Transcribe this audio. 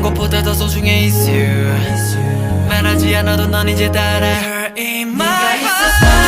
어떤 것보다 더 소중해 is you 말하지 않아도 넌 이제 따라 Her in my heart